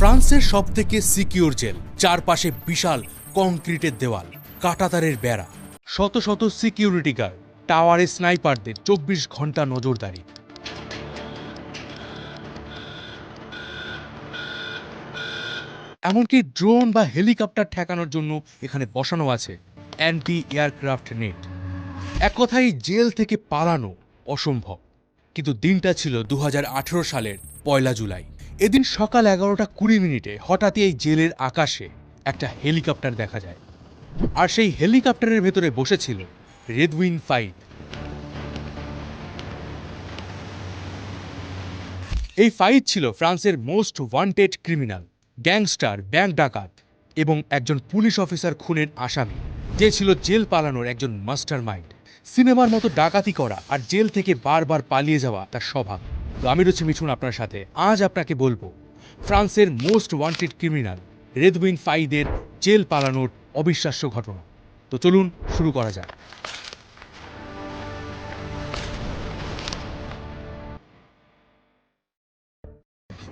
ফ্রান্সের সব থেকে সিকিউর জেল, চারপাশে বিশাল কংক্রিটের দেওয়াল, কাটাতারের বেড়া। শত শত সিকিউরিটি গার্ড, টাওয়ারে স্নাইপারদের চব্বিশ ঘণ্টা নজরদারি। এমনকি ড্রোন বা হেলিকপ্টার ঠেকানোর জন্য এখানে বসানো আছে অ্যান্টি এয়ারক্রাফট নেট। এক কথায়, জেল থেকে পালানো অসম্ভব। কিন্তু দিনটা ছিল দু হাজার আঠেরো সালের পয়লা জুলাই। এদিন সকাল এগারোটা কুড়ি মিনিটে হঠাৎই এই জেলের আকাশে একটা হেলিকপ্টার দেখা যায়। আর সেই হেলিকপ্টারের ভেতরে বসেছিল রেডউইন ফাইভ এই ফাইট ছিল ফ্রান্সের most wanted criminal, gangster, bank ডাকাত এবং একজন পুলিশ অফিসার খুনের আসামি, যে ছিল জেল পালানোর একজন মাস্টার মাইন্ড সিনেমার মতো ডাকাতি করা আর জেল থেকে বারবার পালিয়ে যাওয়া তার স্বভাব। তো আমি রয়েছি মিঠুন আপনার সাথে। আজ আপনাকে বলব, ফ্রান্সের মোস্ট ওয়ান্টেড ক্রিমিনাল, রেদউইন ফাইদের জেল পালানোর অবিশ্বাস্য ঘটনা। তো চলুন, শুরু করা যাক।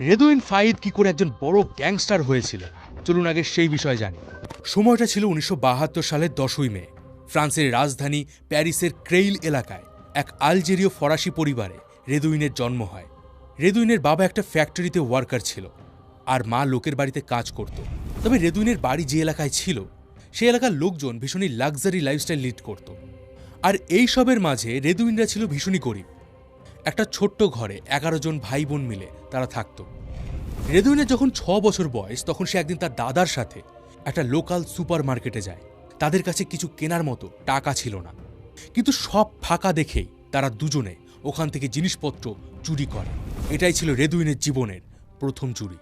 রেদুইন ফাইদ কি করে একজন বড় গ্যাংস্টার হয়েছিল? চলুন আগে সেই বিষয়ে জানি। সময়টা ছিল উনিশশো বাহাত্তর সালের দশই মে, ফ্রান্সের রাজধানী প্যারিসের ক্রেইল এলাকায়, এক আলজেরীয় ফরাসি পরিবারে। রেদুইনের জন্ম হয়। রেদুইনের বাবা একটা ফ্যাক্টরিতে ওয়ার্কার ছিল আর মা লোকের বাড়িতে কাজ করত। তবে রেদুইনের বাড়ি যে এলাকায় ছিল সেই এলাকার লোকজন ভীষণই লাক্সারি লাইফস্টাইল লিড করত। আর এই সবের মাঝে রেদুইনরা ছিল ভীষণই গরিব। একটা ছোট্ট ঘরে এগারো জন ভাই বোন মিলে তারা থাকত। রেদুইনের যখন ছ বছর বয়স, তখন সে একদিন তার দাদার সাথে একটা লোকাল সুপার মার্কেটে যায়। তাদের কাছে কিছু কেনার মতো টাকা ছিল না। কিন্তু সব ফাঁকা দেখেই তারা দুজনে ওখান থেকে জিনিসপত্র চুরি করে। এটাই ছিল রেদুইনের জীবনের প্রথম চুরি।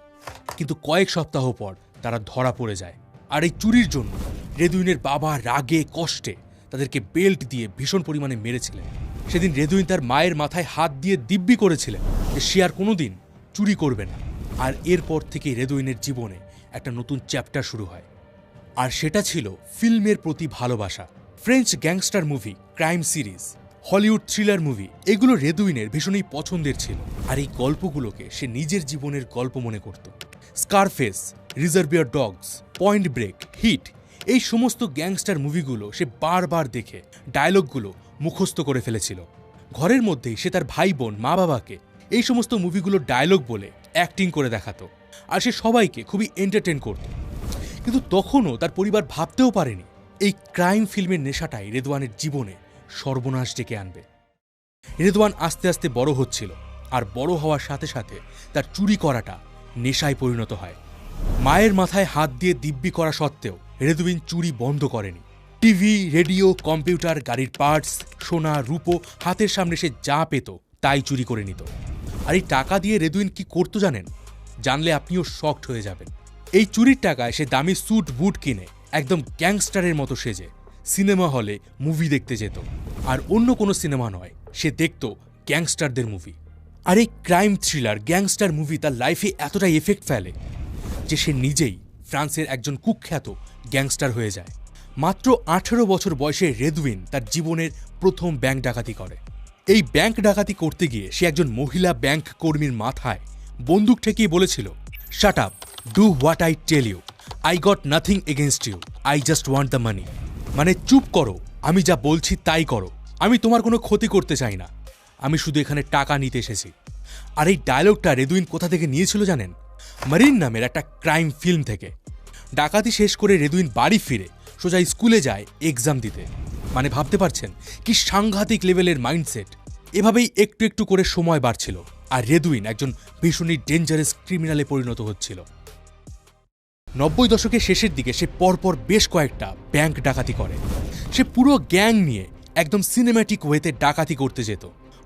কিন্তু কয়েক সপ্তাহ পর তারা ধরা পড়ে যায়। আর এই চুরির জন্য রেদুইনের বাবা রাগে, কষ্টে তাদেরকে বেল্ট দিয়ে ভীষণ পরিমাণে মেরেছিলেন। সেদিন রেদুইন তার মায়ের মাথায় হাত দিয়ে দিব্যি করেছিলেন যে সে আর কোনোদিন চুরি করবে না। আর এরপর থেকে রেদুইনের জীবনে একটা নতুন চ্যাপ্টার শুরু হয়। আর সেটা ছিল ফিল্মের প্রতি ভালোবাসা। French gangster movie crime series. Hollywood thriller movie, এগুলো রেদুইনের ভীষণই পছন্দের ছিল। আর এই গল্পগুলোকে সে নিজের জীবনের গল্প মনে করত। Scarface, reservoir dogs, point break, heat, এই সমস্ত গ্যাংস্টার মুভিগুলো সে বারবার দেখে, ডায়লগগুলো মুখস্থ করে ফেলেছিল। ঘরের মধ্যেই সে তার ভাই বোন মা বাবাকে এই সমস্ত মুভিগুলোর ডায়লগ বলে অ্যাক্টিং করে দেখাতো। আর সে সবাইকে খুবই এন্টারটেন করত। কিন্তু তখনও তার পরিবার ভাবতেও পারেনি, এই ক্রাইম ফিল্মের নেশাটাই রেদওয়ানের জীবনে সর্বনাশ ডেকে আনবে। রেদওয়ান আস্তে আস্তে বড় হচ্ছিল আর বড় হওয়ার সাথে সাথে তার চুরি করাটা নেশায় পরিণত হয়। মায়ের মাথায় হাত দিয়ে দিব্যি করা সত্ত্বেও রেদুইন চুরি বন্ধ করেনি। টিভি, রেডিও, কম্পিউটার, গাড়ির পার্টস, সোনা, রূপো, হাতের সামনে সে যা পেত তাই চুরি করে নিত। আর এই টাকা দিয়ে রেদুইন কি করতো জানেন? জানলে আপনিও শক্ট হয়ে যাবেন। এই চুরির টাকায় সে দামি স্যুট, বুট কিনে একদম গ্যাংস্টারের মতো সেজে সিনেমা হলে মুভি দেখতে যেত। আর অন্য কোনো সিনেমা নয়, সে দেখত গ্যাংস্টারদের মুভি। আর এই ক্রাইম থ্রিলার, গ্যাংস্টার মুভি তার লাইফে এতটাই এফেক্ট ফেলে যে সে নিজেই ফ্রান্সের একজন কুখ্যাত গ্যাংস্টার হয়ে যায়। মাত্র আঠেরো বছর বয়সে রেদউইন তার জীবনের প্রথম ব্যাংক ডাকাতি করে। এই ব্যাংক ডাকাতি করতে গিয়ে সে একজন মহিলা ব্যাংক কর্মীর মাথায় বন্দুক ঠেকিয়ে বলেছিল shut up do what I tell you I got nothing against you I just want the money মানে চুপ করো। আমি যা বলছি তাই করো। আমি তোমার কোনো ক্ষতি করতে চাই না। আমি শুধু এখানে টাকা নিতে এসেছি। আর এই ডায়লগটা রেদুইন কোথা থেকে নিয়েছিল জানেন? মারিন নামের একটা ক্রাইম ফিল্ম থেকে। ডাকাতি শেষ করে রেদুইন বাড়ি ফিরে, সোজা স্কুলে যায় এক্সাম দিতে। মানে ভাবতে পারছেন, কি সাংঘাতিক লেভেলের মাইন্ডসেট এভাবেই একটু একটু করে সময় বাড়ছিল। আর রেদুইন একজন ভীষণই ডেঞ্জারাস ক্রিমিনালে পরিণত হচ্ছিল। নব্বই দশকের শেষের দিকে সে পরপর বেশ কয়েকটা ব্যাংক ডাকাতি করে। সে পুরো গ্যাং নিয়ে একদম সিনেম্যাটিক ওয়েতে ডাকাতি করতে যেত।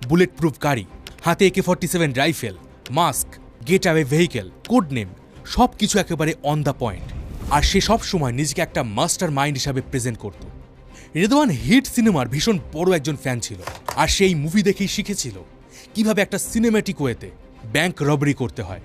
বুলেট প্রুফ গাড়ি, হাতে AK forty seven rifle mask getaway vehicle code name সব কিছু একেবারে অন দ্য পয়েন্ট আর সে সব সময় নিজেকে একটা মাস্টার মাইন্ড হিসাবে প্রেজেন্ট করত। রেদওয়ান হিট সিনেমার ভীষণ বড় একজন ফ্যান ছিল। আর সেই মুভি দেখেই শিখেছিল কীভাবে একটা সিনেম্যাটিক ওয়েতে ব্যাংক রবারি করতে হয়।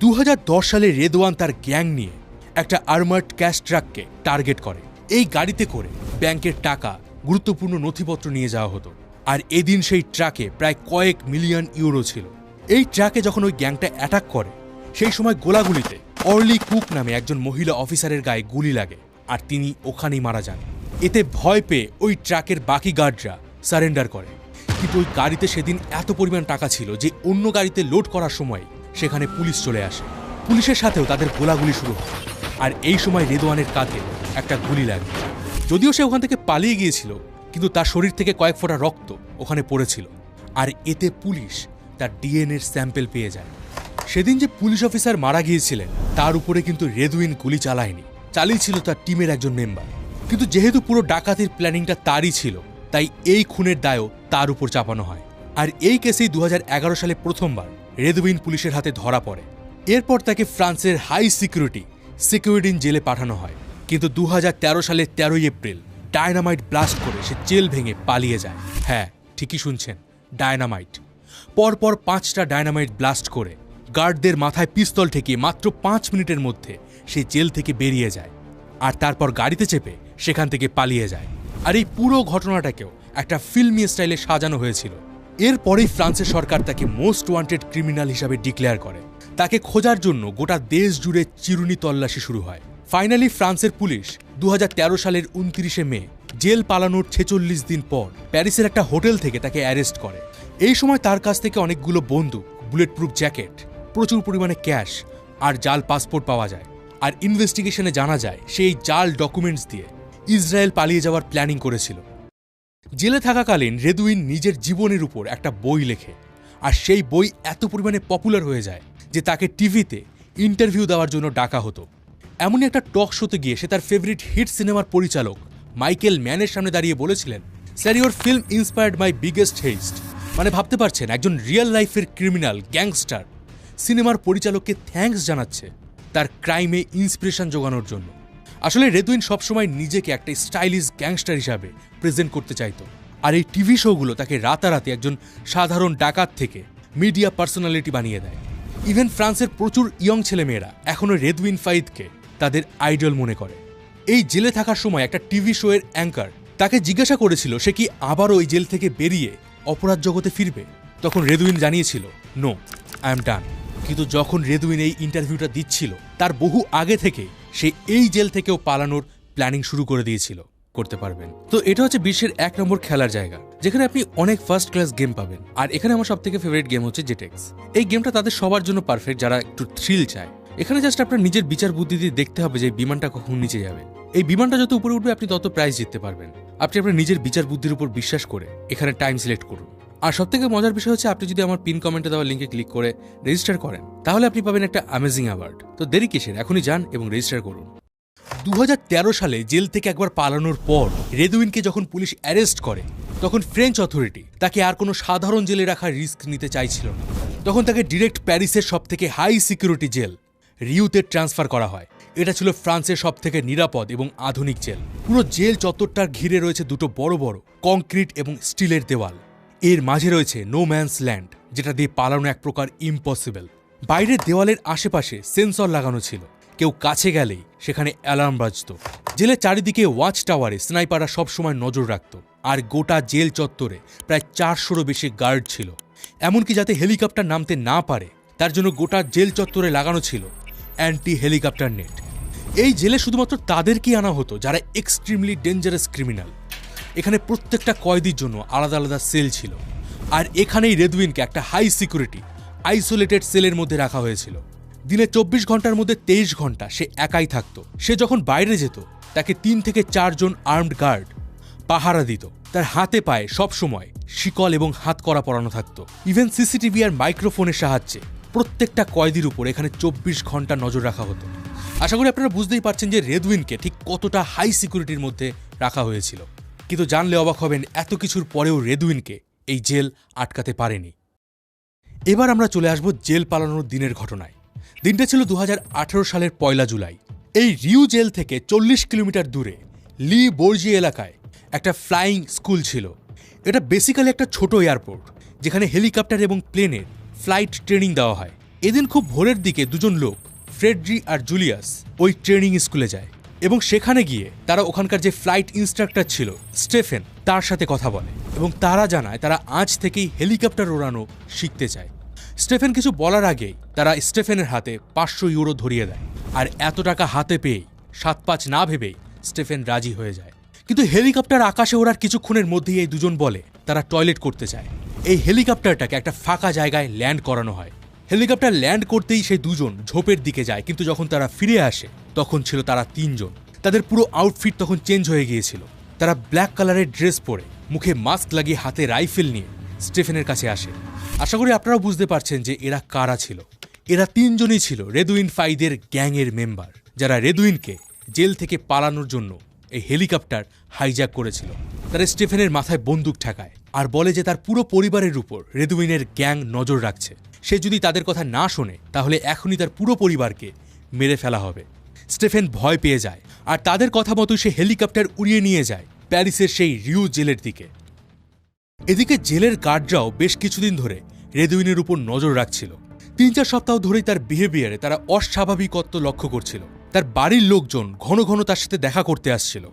দু হাজার দশ সালে রেদওয়ান তার গ্যাং নিয়ে একটা আর্মার্ড ক্যাশ ট্রাককে টার্গেট করে। এই গাড়িতে করে ব্যাংকের টাকা গুরুত্বপূর্ণ নথিপত্র নিয়ে যাওয়া হতো। আর এদিন সেই ট্রাকে প্রায় কয়েক মিলিয়ন ইউরো ছিল। এই ট্রাকে যখন ওই গ্যাংটা অ্যাটাক করে, সেই সময় গোলাগুলিতে অর্লি কুক নামে একজন মহিলা অফিসারের গায়ে গুলি লাগে আর তিনি ওখানেই মারা যান। এতে ভয় পেয়ে ওই ট্রাকের বাকি গার্ডরা সারেন্ডার করে। কিন্তু ওই গাড়িতে সেদিন এত পরিমাণ টাকা ছিল যে অন্য গাড়িতে লোড করার সময় সেখানে পুলিশ চলে আসে। পুলিশের সাথেও তাদের গোলাগুলি শুরু হয়। আর এই সময় রেদওয়ানের কাঁধে একটা গুলি লাগে। যদিও সে ওখান থেকে পালিয়ে গিয়েছিল, কিন্তু তার শরীর থেকে কয়েক ফোঁটা রক্ত ওখানে পড়েছিল। আর এতে পুলিশ তার ডিএনএর স্যাম্পেল পেয়ে যায়। সেদিন যে পুলিশ অফিসার মারা গিয়েছিলেন, তার উপরে কিন্তু রেদউইন গুলি চালায়নি। চালিয়েছিল তার টিমের একজন মেম্বার। কিন্তু যেহেতু পুরো ডাকাতির প্ল্যানিংটা তারই ছিল, তাই এই খুনের দায়ও তার উপর চাপানো হয়। আর এই কেসেই দু হাজার এগারো সালে প্রথমবার রেদুইন পুলিশের হাতে ধরা পড়ে। এরপর তাকে ফ্রান্সের হাই সিকিউরিটি সিকিউরিটিন জেলে পাঠানো হয়। কিন্তু দু হাজার তেরো সালের তেরোই এপ্রিল, ডায়নামাইট ব্লাস্ট করে সে জেল ভেঙে পালিয়ে যায়। হ্যাঁ ঠিকই শুনছেন, ডায়নামাইট। পরপর পাঁচটা ডায়নামাইট ব্লাস্ট করে গার্ডদের মাথায় পিস্তল ঠেকিয়ে মাত্র পাঁচ মিনিটের মধ্যে সে জেল থেকে বেরিয়ে যায়। আর তারপর গাড়িতে চেপে সেখান থেকে পালিয়ে যায়। আর এই পুরো ঘটনাটাকেও একটা ফিল্মি স্টাইলে সাজানো হয়েছিল। এরপরেই ফ্রান্সের সরকার তাকে মোস্ট ওয়ান্টেড ক্রিমিনাল হিসাবে ডিক্লেয়ার করে। তাকে খোঁজার জন্য গোটা দেশ জুড়ে চিরুনি তল্লাশি শুরু হয়। ফাইনালি ফ্রান্সের পুলিশ দু হাজার তেরো সালের উনত্রিশে মে, জেল পালানোর ছেচল্লিশ দিন পর প্যারিসের একটা হোটেল থেকে তাকে অ্যারেস্ট করে। এই সময় তার কাছ থেকে অনেকগুলো বন্দুক বুলেট প্রুফ জ্যাকেট, প্রচুর পরিমাণে ক্যাশ আর জাল পাসপোর্ট পাওয়া যায়। আর ইনভেস্টিগেশনে জানা যায় সেই জাল ডকুমেন্টস দিয়ে ইসরায়েল পালিয়ে যাওয়ার প্ল্যানিং করেছিল। জেলে থাকাকালীন রেদুইন নিজের জীবনের উপর একটা বই লেখে। আর সেই বই এত পরিমাণে পপুলার হয়ে যায় যে তাকে টিভিতে ইন্টারভিউ দেওয়ার জন্য ডাকা হতো। এমনই একটা টক শোতে গিয়ে সে তার ফেভারিট হিট সিনেমার পরিচালক মাইকেল ম্যানের সামনে দাঁড়িয়ে বলেছিলেন, sir your film inspired my biggest heist মানে ভাবতে পারছেন, একজন রিয়েল লাইফের ক্রিমিনাল গ্যাংস্টার সিনেমার পরিচালককে থ্যাঙ্কস জানাচ্ছে তার ক্রাইমে ইন্সপিরেশন জোগানোর জন্য। আসলে রেদুইন সবসময় নিজেকে একটা স্টাইলিশ গ্যাংস্টার হিসাবে প্রেজেন্ট করতে চাইতো। আর এই টিভি শোগুলো তাকে রাতারাতি একজন সাধারণ ডাকাত থেকে মিডিয়া পার্সোনালিটি বানিয়ে দেয়। ইভেন ফ্রান্সের প্রচুর ইয়ং ছেলেমেয়েরা এখনও রেদউইন ফাইদকে তাদের আইডল মনে করে। এই জেলে থাকার সময় একটা টিভি শোয়ের অ্যাঙ্কার তাকে জিজ্ঞাসা করেছিল, সে কি আবারও ওই জেল থেকে বেরিয়ে অপরাধ জগতে ফিরবে? তখন রেদুইন জানিয়েছিল নো আই এম ডান কিন্তু যখন রেদুইন এই ইন্টারভিউটা দিচ্ছিল, তার বহু আগে থেকে সে এই জেল থেকেও পালানোর প্ল্যানিং শুরু করে দিয়েছিল, করতে পারবেন। তো এটা হচ্ছে বিশ্বের এক নম্বর খেলার জায়গা। যেখানে আপনি অনেক ফার্স্ট ক্লাস গেম পাবেন। আর এখানে আমার সব থেকে ফেভারিট গেম হচ্ছে জেটেক্স এই গেমটা তাদের সবার জন্য পারফেক্ট যারা একটু থ্রিল চায়। এখানে জাস্ট আপনার নিজের বিচার বুদ্ধি দিয়ে দেখতে হবে যে বিমানটা কখন নিচে যাবে। এই বিমানটা যত উপরে উঠবে, আপনি তত প্রাইজ জিততে পারবেন। আপনি আপনার নিজের বিচার বুদ্ধির উপর বিশ্বাস করে এখানে টাইম সিলেক্ট করুন। আর সব থেকে মজার বিষয় হচ্ছে, আপনি যদি আমার পিন কমেন্টে দেওয়া লিঙ্কে ক্লিক করে রেজিস্টার করেন, তাহলে আপনি পাবেন একটা অ্যামেজিং অ্যাওয়ার্ড তো দেরি কিসের? এখনই যান এবং রেজিস্টার করুন। দু হাজার তেরো সালে জেল থেকে একবার পালানোর পর রেদুইনকে যখন পুলিশ অ্যারেস্ট করে, তখন ফ্রেঞ্চ অথরিটি তাকে আর কোনো সাধারণ জেলে রাখার রিস্ক নিতে চাইছিল না। তখন তাকে ডিরেক্ট প্যারিসের সব থেকে হাই সিকিউরিটি জেল, রিউতে ট্রান্সফার করা হয়। এটা ছিল ফ্রান্সের সব থেকে নিরাপদ এবং আধুনিক জেল। পুরো জেল চত্বরটার ঘিরে রয়েছে দুটো বড় বড় কংক্রিট এবং স্টিলের দেওয়াল। এর মাঝে রয়েছে নো ম্যানস ল্যান্ড যেটা দিয়ে পালানো এক প্রকার ইম্পসিবল বাইরের দেওয়ালের আশেপাশে সেন্সর লাগানো ছিল। কেউ কাছে গেলেই সেখানে অ্যালার্ম বাজত। জেলের চারিদিকে ওয়াচ টাওয়ারে স্নাইপাররা সবসময় নজর রাখত, আর গোটা জেল চত্বরে প্রায় চারশোরও বেশি গার্ড ছিল। এমনকি যাতে হেলিকপ্টার নামতে না পারে, তার জন্য গোটা জেল চত্বরে লাগানো ছিল অ্যান্টি হেলিকপ্টার নেট। এই জেলে শুধুমাত্র তাদেরকেই আনা হতো যারা এক্সট্রিমলি ডেঞ্জারাস ক্রিমিনাল। এখানে প্রত্যেকটা কয়েদির জন্য আলাদা আলাদা সেল ছিল। আর এখানেই রেদউইনকে একটা হাই সিকিউরিটি, আইসোলেটেড সেলের মধ্যে রাখা হয়েছিল। দিনে চব্বিশ ঘণ্টার মধ্যে তেইশ ঘণ্টা সে একাই থাকতো। সে যখন বাইরে যেত, তাকে তিন থেকে চারজন আর্মড গার্ড পাহারা দিত। তার হাতে পায়ে সব সময় শিকল এবং হাত করা পরানো থাকতো। ইভেন সিসিটিভি আর মাইক্রোফোনের সাহায্যে প্রত্যেকটা কয়েদির উপর এখানে চব্বিশ ঘণ্টা নজর রাখা হতো। আশা করি আপনারা বুঝতেই পারছেন যে রেদউইনকে ঠিক কতটা হাই সিকিউরিটির মধ্যে রাখা হয়েছিল। কিন্তু জানলে অবাক হবেন, এত কিছুর পরেও রেদউইনকে এই জেল আটকাতে পারেনি। এবার আমরা চলে আসব জেল পালানোর দিনের ঘটনায়। দিনটা ছিল দু হাজার আঠেরো সালের পয়লা জুলাই। এই রিউ জেল থেকে চল্লিশ কিলোমিটার দূরে, লি বর্জি এলাকায় একটা ফ্লাইং স্কুল ছিল। এটা বেসিক্যালি একটা ছোট এয়ারপোর্ট, যেখানে হেলিকপ্টার এবং প্লেনের ফ্লাইট ট্রেনিং দেওয়া হয়। এদিন খুব ভোরের দিকে দুজন লোক, ফ্রেডরি আর জুলিয়াস, ওই ট্রেনিং স্কুলে যায় এবং সেখানে গিয়ে তারা ওখানকার যে ফ্লাইট ইনস্ট্রাক্টর ছিল, স্টেফেন, তার সাথে কথা বলে এবং তারা জানায় তারা আজ থেকেই হেলিকপ্টার ওড়ানো শিখতে চায়। স্টেফেন কিছু বলার আগেই তারা স্টেফেনের হাতে পাঁচশো ইউরো ধরিয়ে দেয়। আর এত টাকা হাতে পেয়ে সাত পাঁচ না ভেবেই, স্টেফেন রাজি হয়ে যায়। কিন্তু হেলিকপ্টার আকাশে ওড়ার কিছুক্ষণের মধ্যেই এই দুজন বলে, তারা টয়লেট করতে চায়। এই হেলিকপ্টারটাকে একটা ফাঁকা জায়গায় ল্যান্ড করানো হয়। হেলিকপ্টার ল্যান্ড করতেই সেই দুজন ঝোপের দিকে যায়, কিন্তু যখন তারা ফিরে আসে, তখন ছিল তারা তিনজন। তাদের পুরো আউটফিট তখন চেঞ্জ হয়ে গিয়েছিল। তারা ব্ল্যাক কালারের ড্রেস পরে, মুখে মাস্ক লাগিয়ে হাতে রাইফেল নিয়ে স্টেফেনের কাছে আসে। আশা করি আপনারাও বুঝতে পারছেন যে এরা কারা ছিল। এরা তিনজনই ছিল রেদুইন ফাইদের গ্যাংয়ের মেম্বার, যারা রেদুইনকে জেল থেকে পালানোর জন্য এই হেলিকপ্টার হাইজ্যাক করেছিল। তারা স্টেফেনের মাথায় বন্দুক ঠেকায় আর বলে যে তার পুরো পরিবারের উপর রেদুইনের গ্যাং নজর রাখছে। সে যদি তাদের কথা না শোনে, তাহলে এখনই তার পুরো পরিবারকে মেরে ফেলা হবে। স্টেফেন ভয় পেয়ে যায় আর তাদের কথা মতো সে হেলিকপ্টার উড়িয়ে নিয়ে যায় প্যারিসের সেই রিউ জেলের দিকে। এদিকে জেলের গার্ডরাও বেশ কিছুদিন ধরে রেদুইনের উপর নজর রাখছিল। তিন চার সপ্তাহ ধরেই তার বিহেভিয়ারে তারা অস্বাভাবিকত্ব লক্ষ্য করছিল। তার বাড়ির লোকজন ঘন ঘন তার সাথে দেখা করতে আসছিল।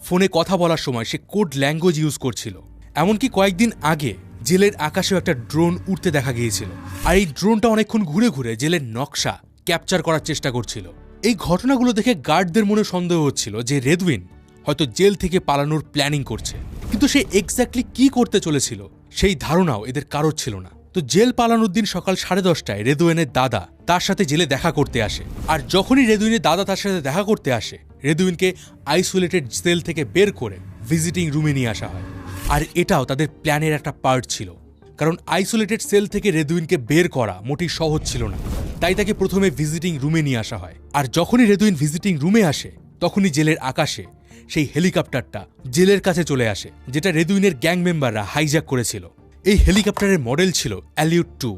ফোনে কথা বলার সময় সে কোড ল্যাঙ্গুয়েজ ইউজ করছিল। এমনকি কয়েকদিন আগে জেলের আকাশেও একটা ড্রোন উঠতে দেখা গিয়েছিল। আর এই ড্রোনটা অনেকক্ষণ ঘুরে ঘুরে জেলের নকশা ক্যাপচার করার চেষ্টা করছিল। এই ঘটনাগুলো দেখে গার্ডদের মনে সন্দেহ হচ্ছিল যে রেদউইন হয়তো জেল থেকে পালানোর প্ল্যানিং করছে। কিন্তু সে এক্স্যাক্টলি কি করতে চলেছিল? সেই ধারণাও এদের কারোর ছিল না। তো জেল পালানোর দিন সকাল সাড়ে দশটায় রেদুয়েনের দাদা তার সাথে জেলে দেখা করতে আসে। আর যখনই রেদুইনের দাদা তার সাথে দেখা করতে আসে রেদুইনকে আইসোলেটেড সেল থেকে বের করে ভিজিটিং রুমে নিয়ে আসা হয়। আর এটাও তাদের প্ল্যানের একটা পার্ট ছিল। কারণ আইসোলেটেড সেল থেকে রেদুইনকে বের করা মোটেই সহজ ছিল না। তাই তাকে প্রথমে ভিজিটিং রুমে নিয়ে আসা হয়। আর যখনই রেদুইন ভিজিটিং রুমে আসে, তখনই জেলের আকাশে সেই হেলিকপ্টারটা জেলের কাছে চলে আসে, যেটা রেদুইনের গ্যাং মেম্বাররা হাইজ্যাক করেছিল। এই হেলিকপ্টারের মডেল ছিল অ্যালিউট টু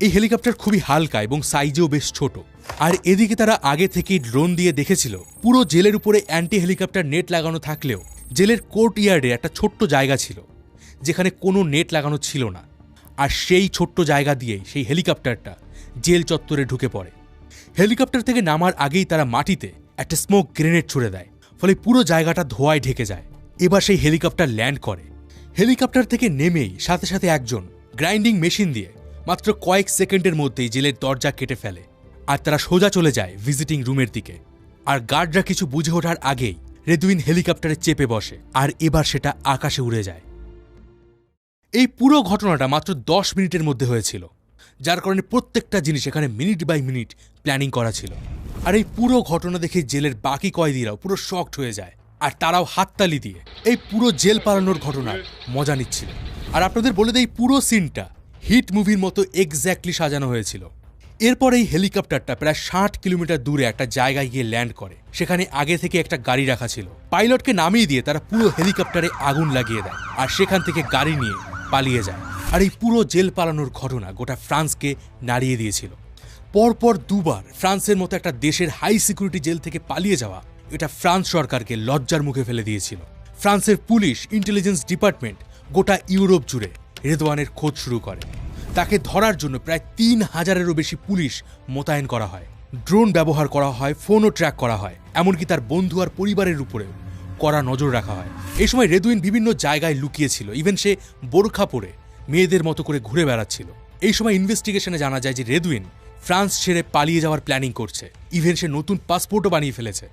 এই হেলিকপ্টার খুবই হালকা এবং সাইজেও বেশ ছোট। আর এদিকে তারা আগে থেকেই ড্রোন দিয়ে দেখেছিল, পুরো জেলের উপরে অ্যান্টি হেলিকপ্টার নেট লাগানো থাকলেও জেলের কোর্ট ইয়ার্ডে একটা ছোট্ট জায়গা ছিল, যেখানে কোনো নেট লাগানো ছিল না। আর সেই ছোট্ট জায়গা দিয়েই সেই হেলিকপ্টারটা জেল চত্বরে ঢুকে পড়ে। হেলিকপ্টার থেকে নামার আগেই তারা মাটিতে একটা স্মোক গ্রেনেড ছুড়ে দেয়। ফলে পুরো জায়গাটা ধোঁয়ায় ঢেকে যায়। এবার সেই হেলিকপ্টার ল্যান্ড করে। হেলিকপ্টার থেকে নেমেই সাথে সাথে একজন গ্রাইন্ডিং মেশিন দিয়ে মাত্র কয়েক সেকেন্ডের মধ্যেই জেলের দরজা কেটে ফেলে আর তারা সোজা চলে যায় ভিজিটিং রুমের দিকে। আর গার্ডরা কিছু বুঝে ওঠার আগেই রেদুইন হেলিকপ্টারে চেপে বসে আর এবার সেটা আকাশে উড়ে যায়। এই পুরো ঘটনাটা মাত্র দশ মিনিটের মধ্যে হয়েছিল, যার কারণে প্রত্যেকটা জিনিস এখানে মিনিট বাই মিনিট প্ল্যানিং করা ছিল। আর এই পুরো ঘটনা দেখে জেলের বাকি কয়েদিরাও পুরো শক্ট হয়ে যায়। আর তারাও হাততালি দিয়ে এই পুরো জেল পালানোর ঘটনার মজা নিচ্ছিল। আর আপনাদের বলে দেই পুরো সিনটা হিট মুভির মতো এক্স্যাক্টলি সাজানো হয়েছিল। এরপর এই হেলিকপ্টারটা প্রায় ষাট কিলোমিটার দূরে একটা জায়গায় গিয়ে ল্যান্ড করে। সেখানে আগে থেকে একটা গাড়ি রাখা ছিল। পাইলটকে নামিয়ে দিয়ে তারা পুরো হেলিকপ্টারে আগুন লাগিয়ে দেয় আর সেখান থেকে গাড়ি নিয়ে পালিয়ে যায়। আর এই পুরো জেল পালানোর ঘটনা গোটা ফ্রান্সকে নাড়িয়ে দিয়েছিল। পরপর দুবার ফ্রান্সের মতো একটা দেশের হাই সিকিউরিটি জেল থেকে পালিয়ে যাওয়া এটা ফ্রান্স সরকারকে লজ্জার মুখে ফেলে দিয়েছিল। ফ্রান্সের পুলিশ ইন্টেলিজেন্স ডিপার্টমেন্ট গোটা ইউরোপ জুড়ে রেদওয়ানের খোঁজ শুরু করে। তাকে ধরার জন্য প্রায় তিন হাজারেরও বেশি পুলিশ মোতায়েন করা হয়। ড্রোন ব্যবহার করা হয় ফোনও ট্র্যাক করা হয়, এমনকি তার বন্ধু আর পরিবারের উপরেও কড়া নজর রাখা হয়। এই সময় রেদুইন বিভিন্ন জায়গায় লুকিয়েছিল ইভেন সে বোরখা পরে মেয়েদের মতো করে ঘুরে বেড়াচ্ছিল। এই সময় ইনভেস্টিগেশনে জানা যায় যে রেদুইন ফ্রান্স ছেড়ে পালিয়ে যাওয়ার প্ল্যানিং করছে। ইভেন সে নতুন পাসপোর্টও বানিয়ে ফেলেছে।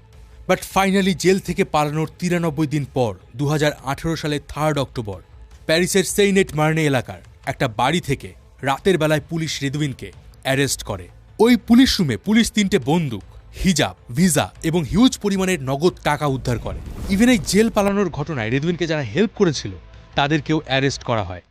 বাট ফাইনালি জেল থেকে পালানোর তিরানব্বই দিন পর দু সালে থার্ড অক্টোবর প্যারিসের সেইনেট মার্নে এলাকার একটা বাড়ি থেকে রাতের বেলায় পুলিশ রেদুইনকে অ্যারেস্ট করে। ওই পুলিশ রুমে পুলিশ তিনটে বন্দুক, হিজাব, ভিসা এবং হিউজ পরিমাণের নগদ টাকা উদ্ধার করে। ইভেন এই জেল পালানোর ঘটনায় রেদুইনকে যারা হেল্প করেছিল, তাদেরকেও অ্যারেস্ট করা হয়।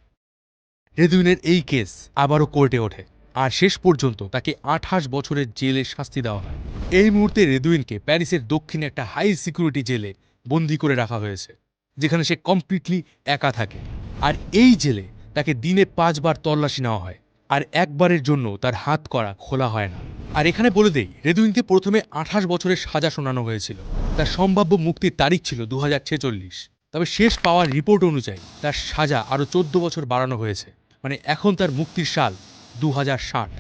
রেদুইনের এই কেস আবারও কোর্টে ওঠে। আর শেষ পর্যন্ত তাকে আঠাশ বছরের জেলে শাস্তি দেওয়া হয়। এই মুহূর্তে রেদুইনকে প্যারিসের দক্ষিণে একটা হাই সিকিউরিটি জেলে বন্দি করে রাখা হয়েছে, যেখানে সে কমপ্লিটলি একা থাকে। আর এই জেলে তাকে দিনে পাঁচবার তল্লাশি নেওয়া হয়, আর একবারের জন্য তার হাত করা খোলা হয় না। আর এখানে বলে দেই, রেদুইনকে প্রথমে আঠাশ বছরের সাজা শোনানো হয়েছিল। তার সম্ভাব্য মুক্তির তারিখ ছিল দু হাজার ছেচল্লিশ। তবে শেষ পাওয়ার রিপোর্ট অনুযায়ী তার সাজা আরও চোদ্দ বছর বাড়ানো হয়েছে। মানে এখন তার মুক্তির সাল দু হাজার ষাট।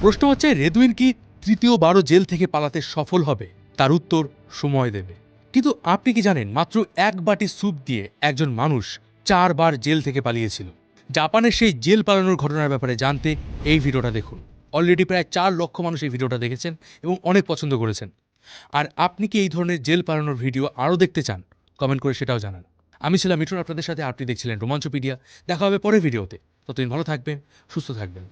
প্রশ্ন হচ্ছে, রেদুইন কি তৃতীয়বারও জেল থেকে পালাতে সফল হবে? তার উত্তর, সময় দেবে। কিন্তু আপনি কি জানেন, মাত্র এক বাটি স্যুপ দিয়ে একজন মানুষ চারবার জেল থেকে পালিয়েছিল? জাপানের সেই জেল পালানোর ঘটনার ব্যাপারে জানতে এই ভিডিওটা দেখুন। অলরেডি প্রায় চার লক্ষ মানুষ এই ভিডিওটা দেখেছেন এবং অনেক পছন্দ করেছেন। আর আপনি কি এই ধরনের জেল পালানোর ভিডিও আরও দেখতে চান? কমেন্ট করে সেটাও জানান। আমি ছিলাম মিঠুন, আপনাদের সাথে আপনি দেখছিলেন রোমাঞ্চপিডিয়া। দেখা হবে পরের ভিডিওতে। ততদিন ভালো থাকবেন, সুস্থ থাকবেন।